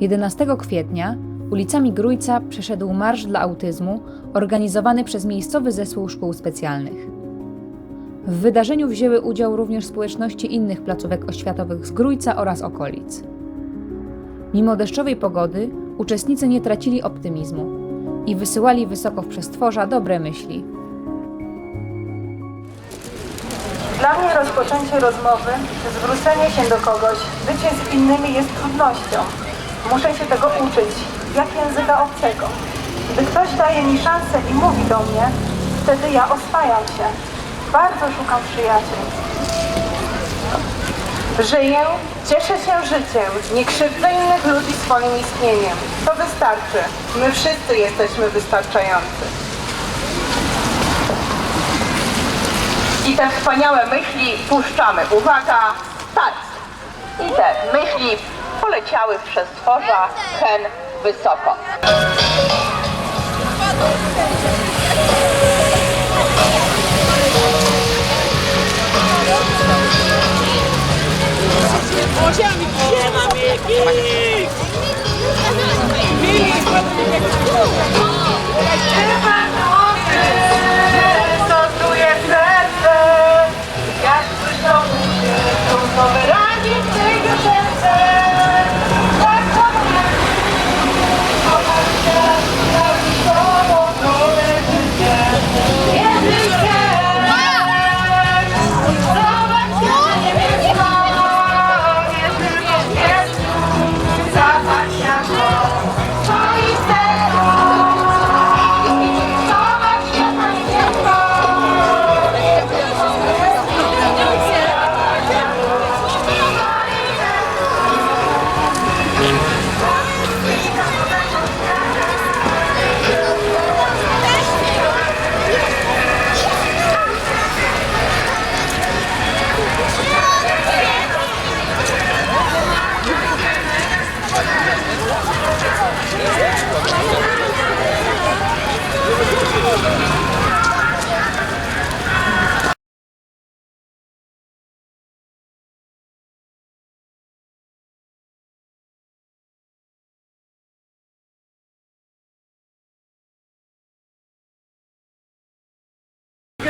11 kwietnia ulicami Grójca przeszedł Marsz dla Autyzmu organizowany przez miejscowy zespół szkół specjalnych. W wydarzeniu wzięły udział również społeczności innych placówek oświatowych z Grójca oraz okolic. Mimo deszczowej pogody uczestnicy nie tracili optymizmu i wysyłali wysoko w przestworza dobre myśli. Dla mnie rozpoczęcie rozmowy, zwrócenie się do kogoś, bycie z innymi jest trudnością. Muszę się tego uczyć, jak języka obcego. Gdy ktoś daje mi szansę i mówi do mnie, wtedy ja oswajam się. Bardzo szukam przyjaciół. Żyję, cieszę się życiem, nie krzywdzę innych ludzi swoim istnieniem. To wystarczy. My wszyscy jesteśmy wystarczający. I te wspaniałe myśli puszczamy. Uwaga, start! I te myśli poleciały przez tworza hen wysoko. Siema Miki! Sąduje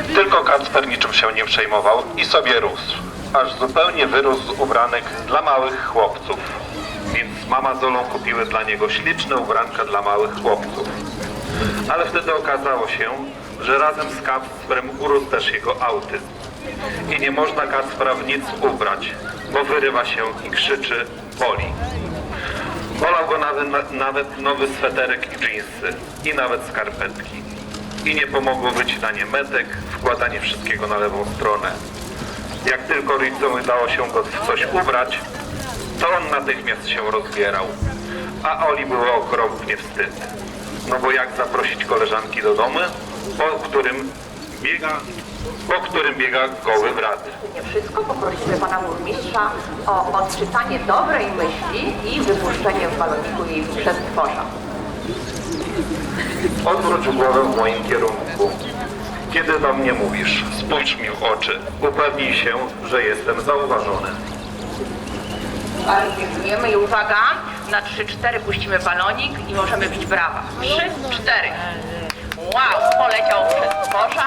Tylko Kacper niczym się nie przejmował i sobie rósł. Aż zupełnie wyrósł z ubranek dla małych chłopców. Więc mama z Olą kupiły dla niego śliczne ubranka dla małych chłopców. Ale wtedy okazało się, że razem z Kacprem urósł też jego autyzm. I nie można Kacpra w nic ubrać, bo wyrywa się i krzyczy, boli. Bolał go nawet, nawet nowy sweterek i dżinsy, i nawet skarpetki. I nie pomogło wycinanie metek, wkładanie wszystkiego na lewą stronę. Jak tylko rodzicom udało się go w coś ubrać, to on natychmiast się rozbierał. A Oli było okropnie wstyd. No bo jak zaprosić koleżanki do domu, po którym biega, po którym biega goły brat. Nie wszystko, poprosimy pana burmistrza o odczytanie dobrej myśli i wypuszczenie w baloniku jej przez tworza. Odwróć głowę w moim kierunku. Kiedy do mnie mówisz, spójrz mi w oczy. Upewnij się, że jestem zauważony. Bardzo i uwaga, na 3-4 puścimy balonik i możemy bić brawa. 3-4. Wow, poleciał przez tworza.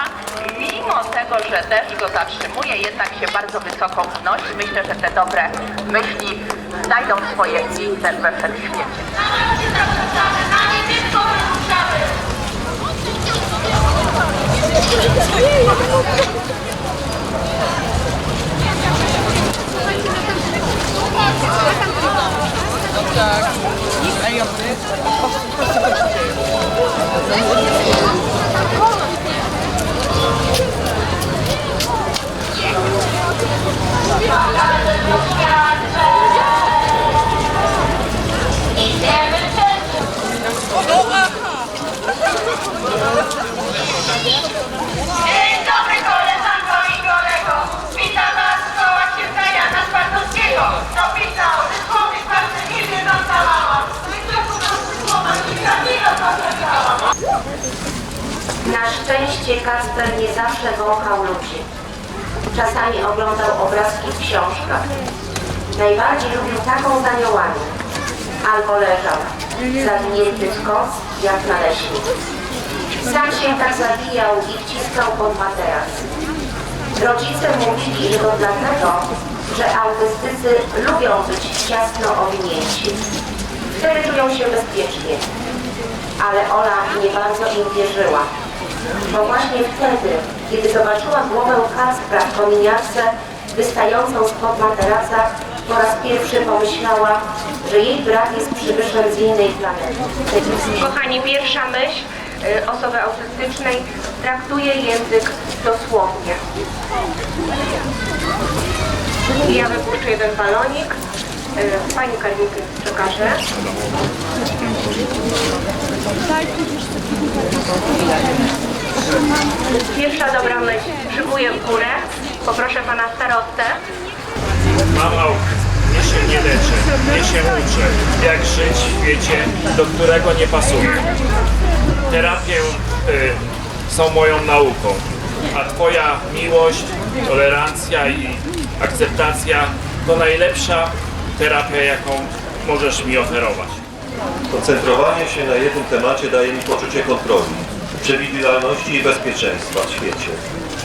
Mimo tego, że deszcz go zatrzymuje, jednak się bardzo wysoko wznosi. Myślę, że te dobre myśli znajdą swoje miejsce we wszechświecie. Kasper nie zawsze wąchał ludzi. Czasami oglądał obrazki w książkach. Najbardziej lubił taką z aniołami. albo leżał, zawinięty w koc jak naleśnik. Sam się tak zabijał i wciskał pod materac. Rodzice mówili, że to dlatego, że autystycy lubią być ciasno owinięci. Wtedy czują się bezpiecznie. Ale Ola nie bardzo im wierzyła. Bo właśnie wtedy, kiedy zobaczyła głowę Kacpra w kominiarce wystającą spod materaca, po raz pierwszy pomyślała, że jej brat jest przybyszem z innej planety. Kochani, pierwsza myśl y, osoby autystycznej traktuje język dosłownie. Ja wypuszczę jeden balonik. Pani Karinkę przekażę. Pierwsza dobra myśl. Szybuję w górę. Poproszę pana starostę. Mam autyzm, mnie się nie leczę, mnie się uczę, jak żyć w świecie, do którego nie pasuje. Terapie y, są moją nauką, a Twoja miłość, tolerancja i akceptacja to najlepsza terapia, jaką możesz mi oferować. Koncentrowanie się na jednym temacie daje mi poczucie kontroli, przewidywalności i bezpieczeństwa w świecie,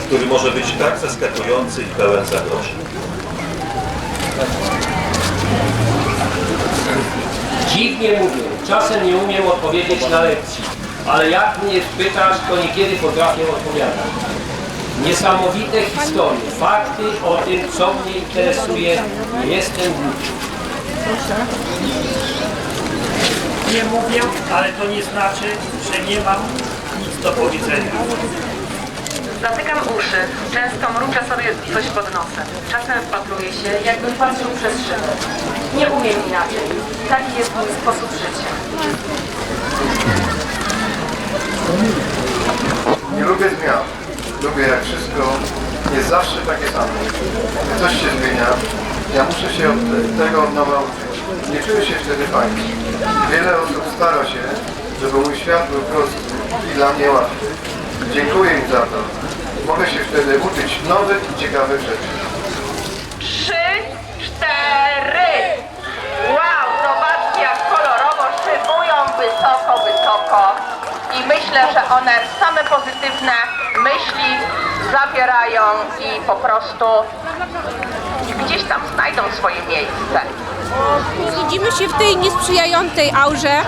który może być tak zaskakujący i pełen zagrożeń. Dziwnie mówię, czasem nie umiem odpowiedzieć na lekcji, ale jak mnie pytasz, to niekiedy potrafię odpowiadać. Niesamowite historie, fakty o tym, co mnie interesuje, nie jestem głupi. Nie mówię, ale to nie znaczy, że nie mam nic do powiedzenia. Zatykam uszy, często mruczę sobie coś pod nosem. Czasem wpatruję się, jakbym patrzył przez szybę. Nie umiem inaczej. Taki jest mój sposób życia. Nie lubię zmian. Lubię jak wszystko jest zawsze takie samo. Coś się zmienia, ja muszę się od tego od nowa uczyć. Nie czuję się wtedy fajnie. Wiele osób stara się, żeby mój świat był prosty i dla mnie łatwy. Dziękuję im za to. Mogę się wtedy uczyć nowych i ciekawych rzeczy. Trzy, cztery! Myślę, że one same pozytywne myśli zawierają i po prostu gdzieś tam znajdą swoje miejsce. Widzimy się w tej niesprzyjającej aurze, e,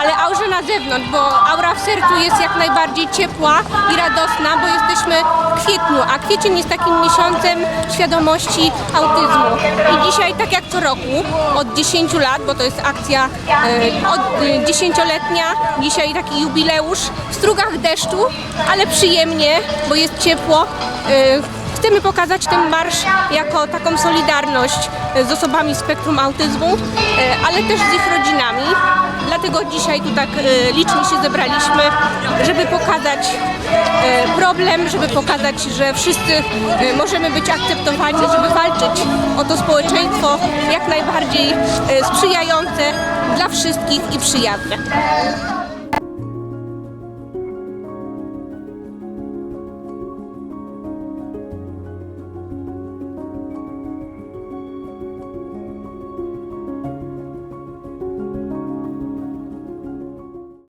ale aurze na zewnątrz, bo aura w sercu jest jak najbardziej ciepła i radosna, bo jesteśmy w kwietniu, a kwiecień jest takim miesiącem świadomości autyzmu. I dzisiaj, tak jak co roku, od 10 lat, bo to jest akcja e, od e, dziesięcioletnia, dzisiaj taki jubileusz w strugach deszczu, ale przyjemnie, bo jest ciepło. Chcemy pokazać ten marsz jako taką solidarność z osobami spektrum autyzmu, e, ale też z ich rodzinami. Dlatego dzisiaj tu tak e, licznie się zebraliśmy, żeby pokazać e, problem, żeby pokazać, że wszyscy możemy być akceptowani, żeby walczyć o to społeczeństwo jak najbardziej sprzyjające dla wszystkich i przyjazne.